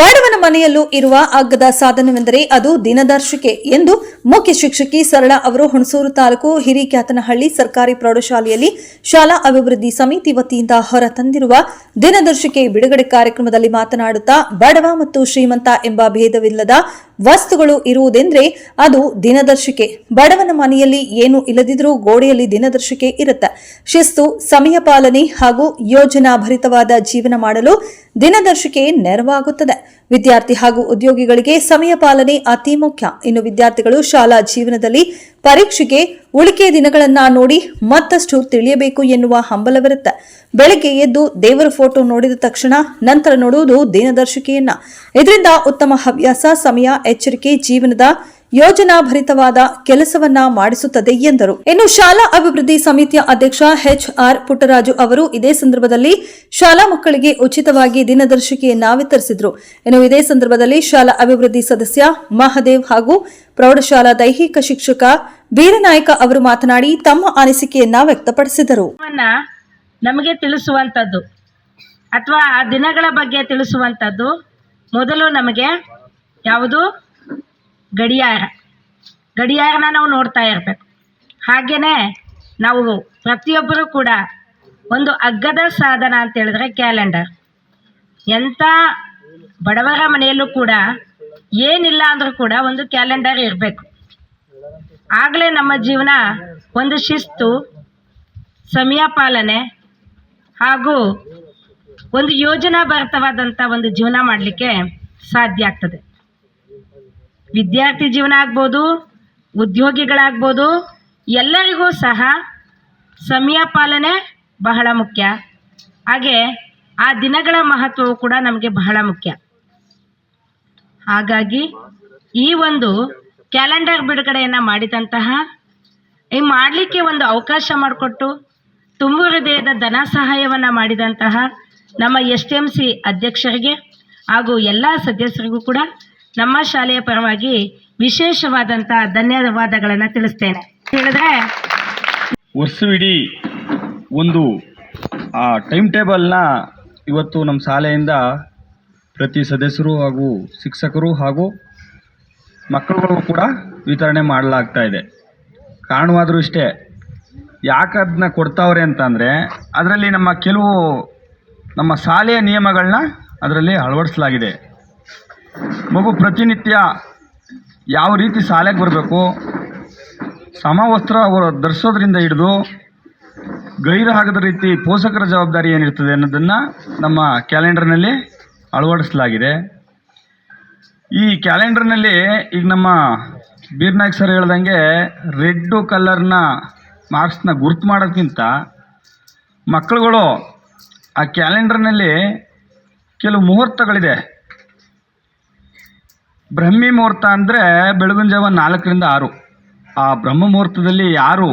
ಬಡವನ ಮನೆಯಲ್ಲೂ ಇರುವ ಅಗ್ಗದ ಸಾಧನವೆಂದರೆ ಅದು ದಿನದರ್ಶಿಕೆ ಎಂದು ಮುಖ್ಯ ಶಿಕ್ಷಕಿ ಸರಳ ಅವರು ಹುಣಸೂರು ತಾಲೂಕು ಹಿರಿಕ್ಯಾತನಹಳ್ಳಿ ಸರ್ಕಾರಿ ಪ್ರೌಢಶಾಲೆಯಲ್ಲಿ ಶಾಲಾ ಅಭಿವೃದ್ಧಿ ಸಮಿತಿ ವತಿಯಿಂದ ಹೊರತಂದಿರುವ ದಿನದರ್ಶಿಕೆ ಬಿಡುಗಡೆ ಕಾರ್ಯಕ್ರಮದಲ್ಲಿ ಮಾತನಾಡುತ್ತಾ, ಬಡವ ಮತ್ತು ಶ್ರೀಮಂತ ಎಂಬ ಭೇದವಿಲ್ಲದ ವಸ್ತುಗಳು ಇರುವುದೆಂದ್ರೆ ಅದು ದಿನದರ್ಶಿಕೆ. ಬಡವನ ಮನೆಯಲ್ಲಿ ಏನು ಇಲ್ಲದಿದ್ರೂ ಗೋಡೆಯಲ್ಲಿ ದಿನದರ್ಶಿಕೆ ಇರುತ್ತೆ. ಶಿಸ್ತು, ಸಮಯ ಪಾಲನೆ ಹಾಗೂ ಯೋಜನಾ ಭರಿತವಾದ ಜೀವನ ಮಾಡಲು ದಿನದರ್ಶಿಕೆ ನೆರವಾಗುತ್ತದೆ. ವಿದ್ಯಾರ್ಥಿ ಹಾಗೂ ಉದ್ಯೋಗಿಗಳಿಗೆ ಸಮಯ ಪಾಲನೆ ಅತಿ ಮುಖ್ಯ. ಇನ್ನು ವಿದ್ಯಾರ್ಥಿಗಳು ಶಾಲಾ ಜೀವನದಲ್ಲಿ ಪರೀಕ್ಷೆಗೆ ಉಳಿಕೆ ದಿನಗಳನ್ನ ನೋಡಿ ಮತ್ತಷ್ಟು ತಿಳಿಯಬೇಕು ಎನ್ನುವ ಹಂಬಲವಿರುತ್ತೆ. ಬೆಳಗ್ಗೆ ಎದ್ದು ದೇವರ ಫೋಟೋ ನೋಡಿದ ತಕ್ಷಣ ನಂತರ ನೋಡುವುದು ದಿನದರ್ಶಿಕೆಯನ್ನ. ಇದರಿಂದ ಉತ್ತಮ ಹವ್ಯಾಸ, ಸಮಯ, ಎಚ್ಚರಿಕೆ, ಜೀವನದ ಯೋಜನಾಭರಿತವಾದ ಕೆಲಸವನ್ನ ಮಾಡಿಸುತ್ತದೆ ಎಂದರು. ಇನ್ನು ಶಾಲಾ ಅಭಿವೃದ್ಧಿ ಸಮಿತಿಯ ಅಧ್ಯಕ್ಷ ಎಚ್ ಆರ್ ಪುಟ್ಟರಾಜು ಅವರು ಇದೇ ಸಂದರ್ಭದಲ್ಲಿ ಶಾಲಾ ಮಕ್ಕಳಿಗೆ ಉಚಿತವಾಗಿ ದಿನದರ್ಶಿಕೆಯನ್ನ ವಿತರಿಸಿದರು. ಇನ್ನು ಇದೇ ಸಂದರ್ಭದಲ್ಲಿ ಶಾಲಾ ಅಭಿವೃದ್ಧಿ ಸದಸ್ಯ ಮಹದೇವ್ ಹಾಗೂ ಪ್ರೌಢಶಾಲಾ ದೈಹಿಕ ಶಿಕ್ಷಕ ವೀರನಾಯಕ ಅವರು ಮಾತನಾಡಿ ತಮ್ಮ ಅನಿಸಿಕೆಯನ್ನ ವ್ಯಕ್ತಪಡಿಸಿದರು. ನಮಗೆ ತಿಳಿಸುವಂಥದ್ದು ಅಥವಾ ಆ ದಿನಗಳ ಬಗ್ಗೆ ತಿಳಿಸುವಂಥದ್ದು ಮೊದಲು ನಮಗೆ ಯಾವುದು ಗಡಿಯಾರ. ಗಡಿಯಾರನ ನಾವು ನೋಡ್ತಾ ಇರಬೇಕು. ಹಾಗೆಯೇ ನಾವು ಪ್ರತಿಯೊಬ್ಬರೂ ಕೂಡ ಒಂದು ಅಗ್ಗದ ಸಾಧನ ಅಂತ ಹೇಳಿದ್ರೆ ಕ್ಯಾಲೆಂಡರ್. ಎಂಥ ಬಡವರ ಮನೆಯಲ್ಲೂ ಕೂಡ ಏನಿಲ್ಲ ಅಂದರೂ ಕೂಡ ಒಂದು ಕ್ಯಾಲೆಂಡರ್ ಇರಬೇಕು. ಆಗಲೇ ನಮ್ಮ ಜೀವನ ಒಂದು ಶಿಸ್ತು, ಸಮಯ ಪಾಲನೆ ಹಾಗೂ ಒಂದು ಯೋಜನಾಭರಿತವಾದಂಥ ಒಂದು ಜೀವನ ಮಾಡಲಿಕ್ಕೆ ಸಾಧ್ಯ ಆಗ್ತದೆ. ವಿದ್ಯಾರ್ಥಿ ಜೀವನ ಆಗ್ಬೋದು, ಉದ್ಯೋಗಿಗಳಾಗ್ಬೋದು, ಎಲ್ಲರಿಗೂ ಸಹ ಸಮಯ ಪಾಲನೆ ಬಹಳ ಮುಖ್ಯ. ಹಾಗೆ ಆ ದಿನಗಳ ಮಹತ್ವವು ಕೂಡ ನಮಗೆ ಬಹಳ ಮುಖ್ಯ. ಹಾಗಾಗಿ ಈ ಒಂದು ಕ್ಯಾಲೆಂಡರ್ ಬಿಡುಗಡೆಯನ್ನು ಮಾಡಿದಂತಹ, ಈ ಮಾಡಲಿಕ್ಕೆ ಒಂದು ಅವಕಾಶ ಮಾಡಿಕೊಟ್ಟು ತುಂಬು ಹೃದಯದ ಧನ ಸಹಾಯವನ್ನು ಮಾಡಿದಂತಹ ನಮ್ಮ ಎಸ್ ಟಿ ಎಂ ಸಿ ಅಧ್ಯಕ್ಷರಿಗೆ ಹಾಗೂ ಎಲ್ಲ ಸದಸ್ಯರಿಗೂ ಕೂಡ ನಮ್ಮ ಶಾಲೆಯ ಪರವಾಗಿ ವಿಶೇಷವಾದಂಥ ಧನ್ಯವಾದಗಳನ್ನು ತಿಳಿಸ್ತೇನೆ. ಹೇಳಿದ್ರೆ ವರ್ಷವಿಡೀ ಒಂದು, ಆ ಟೈಮ್ ಟೇಬಲ್ನ ಇವತ್ತು ನಮ್ಮ ಶಾಲೆಯಿಂದ ಪ್ರತಿ ಸದಸ್ಯರು ಹಾಗೂ ಶಿಕ್ಷಕರು ಹಾಗೂ ಮಕ್ಕಳುಗಳು ಕೂಡ ವಿತರಣೆ ಮಾಡಲಾಗ್ತಾ ಇದೆ. ಕಾರಣವಾದರೂ ಇಷ್ಟೇ ಯಾಕೆ ಅದನ್ನ ಕೊಡ್ತಾವ್ರೆ ಅಂತಂದರೆ, ಅದರಲ್ಲಿ ನಮ್ಮ ಕೆಲವು ನಮ್ಮ ಶಾಲೆಯ ನಿಯಮಗಳನ್ನ ಅದರಲ್ಲಿ ಅಳವಡಿಸಲಾಗಿದೆ. ಮಗು ಪ್ರತಿನಿತ್ಯ ಯಾವ ರೀತಿ ಶಾಲೆಗೆ ಬರಬೇಕು? ಸಮವಸ್ತ್ರ ಅವರು ಧರಿಸೋದ್ರಿಂದ ಹಿಡಿದು ಗೈರು ಆಗದ ರೀತಿ ಪೋಷಕರ ಜವಾಬ್ದಾರಿ ಏನಿರ್ತದೆ ಅನ್ನೋದನ್ನು ನಮ್ಮ ಕ್ಯಾಲೆಂಡರ್ನಲ್ಲಿ ಅಳವಡಿಸಲಾಗಿದೆ. ಈ ಕ್ಯಾಲೆಂಡರ್ನಲ್ಲಿ ಈಗ ನಮ್ಮ ಬೀರ್ನಾಯ್ಕ್ ಸರ್ ಹೇಳ್ದಂಗೆ ರೆಡ್ಡು ಕಲರ್ನ ಮಾರ್ಕ್ಸ್ನ ಗುರ್ತು ಮಾಡೋದಕ್ಕಿಂತ ಮಕ್ಕಳುಗಳು ಆ ಕ್ಯಾಲೆಂಡರ್ನಲ್ಲಿ ಕೆಲವು ಮುಹೂರ್ತಗಳಿದೆ. ಬ್ರಹ್ಮಿ ಮುಹೂರ್ತ ಅಂದರೆ ಬೆಳಗಿನ ಜಾವ ನಾಲ್ಕರಿಂದ ಆರು. ಆ ಬ್ರಹ್ಮ ಮುಹೂರ್ತದಲ್ಲಿ ಯಾರು,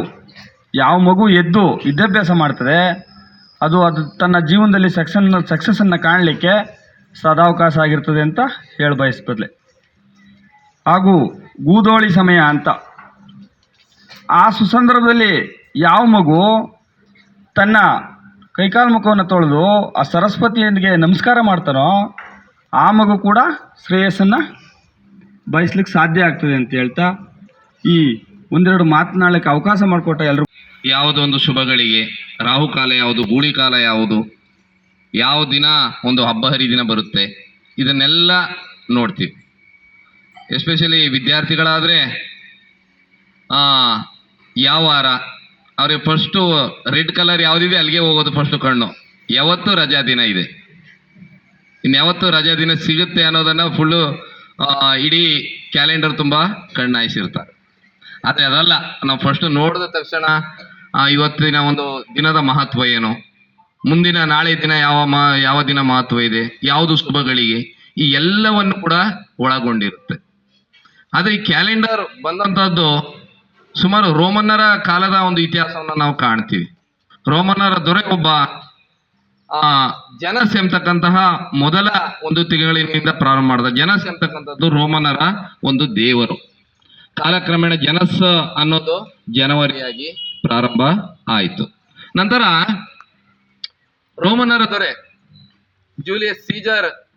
ಯಾವ ಮಗು ಎದ್ದು ವಿದ್ಯಾಭ್ಯಾಸ ಮಾಡ್ತದೆ, ಅದು ಅದು ತನ್ನ ಜೀವನದಲ್ಲಿ ಸಕ್ಸನ್ ಸಕ್ಸಸ್ಸನ್ನು ಕಾಣಲಿಕ್ಕೆ ಸದಾವಕಾಶ ಆಗಿರ್ತದೆ ಅಂತ ಹೇಳ ಬಯಸ್ಬದ್ಲೆ ಹಾಗೂ ಗೂದೋಳಿ ಸಮಯ ಅಂತ. ಆ ಸುಸಂದರ್ಭದಲ್ಲಿ ಯಾವ ಮಗು ತನ್ನ ಕೈಕಾಲು ಮುಖವನ್ನು ತೊಳೆದು ಆ ಸರಸ್ವತಿಯೊಂದಿಗೆ ನಮಸ್ಕಾರ ಮಾಡ್ತಾನೋ, ಆ ಮಗು ಕೂಡ ಶ್ರೇಯಸ್ಸನ್ನು ಬಯಸ್ಲಿಕ್ಕೆ ಸಾಧ್ಯ ಆಗ್ತದೆ ಅಂತ ಹೇಳ್ತಾ ಈ ಒಂದೆರಡು ಮಾತನಾಡಲಿಕ್ಕೆ ಅವಕಾಶ ಮಾಡಿಕೊಟ್ಟ ಎಲ್ಲರೂ ಯಾವುದೊಂದು ಶುಭಗಳಿಗೆ ರಾಹುಕಾಲ ಯಾವುದು, ಗೂಳಿ ಕಾಲ ಯಾವುದು, ಯಾವ ದಿನ ಒಂದು ಹಬ್ಬ ಹರಿದಿನ ಬರುತ್ತೆ, ಇದನ್ನೆಲ್ಲ ನೋಡ್ತೀವಿ. ಎಸ್ಪೆಷಲಿ ವಿದ್ಯಾರ್ಥಿಗಳಾದರೆ ಯಾವ ವಾರ, ಅವ್ರಿಗೆ ಫಸ್ಟು ರೆಡ್ ಕಲರ್ ಯಾವುದಿದೆ ಅಲ್ಲಿಗೆ ಹೋಗೋದು ಫಸ್ಟು ಕಣ್ಣು. ಯಾವತ್ತು ರಜಾ ದಿನ ಇದೆ. ಇನ್ಯಾವತ್ತು ರಜಾ ದಿನ ಸಿಗುತ್ತೆ ಅನ್ನೋದನ್ನು ಫುಲ್ಲು ಇಡೀ ಕ್ಯಾಲೆಂಡರ್ ತುಂಬ ಕಣ್ಣಾಯಿಸಿರ್ತಾರೆ ಆದರೆ ಅದಲ್ಲ, ನಾವು ಫಸ್ಟ್ ನೋಡಿದ ತಕ್ಷಣ ಇವತ್ತಿನ ಒಂದು ದಿನದ ಮಹತ್ವ ಏನು? ಮುಂದಿನ ನಾಳೆ ದಿನ ಯಾವ ಯಾವ ದಿನ ಮಹತ್ವ ಇದೆ? ಯಾವುದು ಶುಭಗಳಿಗೆ? ಈ ಎಲ್ಲವನ್ನು ಕೂಡ ಒಳಗೊಂಡಿರುತ್ತೆ. ಆದರೆ ಈ ಕ್ಯಾಲೆಂಡರ್ ಬಂದಂಥದ್ದು ಸುಮಾರು ರೋಮನ್ನರ ಕಾಲದ ಒಂದು ಇತಿಹಾಸವನ್ನು ನಾವು ಕಾಣ್ತೀವಿ. ರೋಮನ್ನರ ದೊರೆ ಒಬ್ಬ ಆ ಜನಸ್ ಎಂಬತಕ್ಕಂತಹ ಮೊದಲ ಒಂದು ತಿಂಗಳಿನಿಂದ ಪ್ರಾರಂಭ ಮಾಡಿದ ಜನಸ್ ಎಂಬತಕ್ಕಂಥದ್ದು ರೋಮನರ ಒಂದು ದೇವರು. ಕಾಲಕ್ರಮೇಣ ಜನಸ್ ಅನ್ನೋದು ಜನವರಿಯಾಗಿ ಪ್ರಾರಂಭ ಆಯಿತು. ನಂತರ ರೋಮನರ ದೊರೆ ಜೂಲಿಯಸ್ ಸೀಜರ್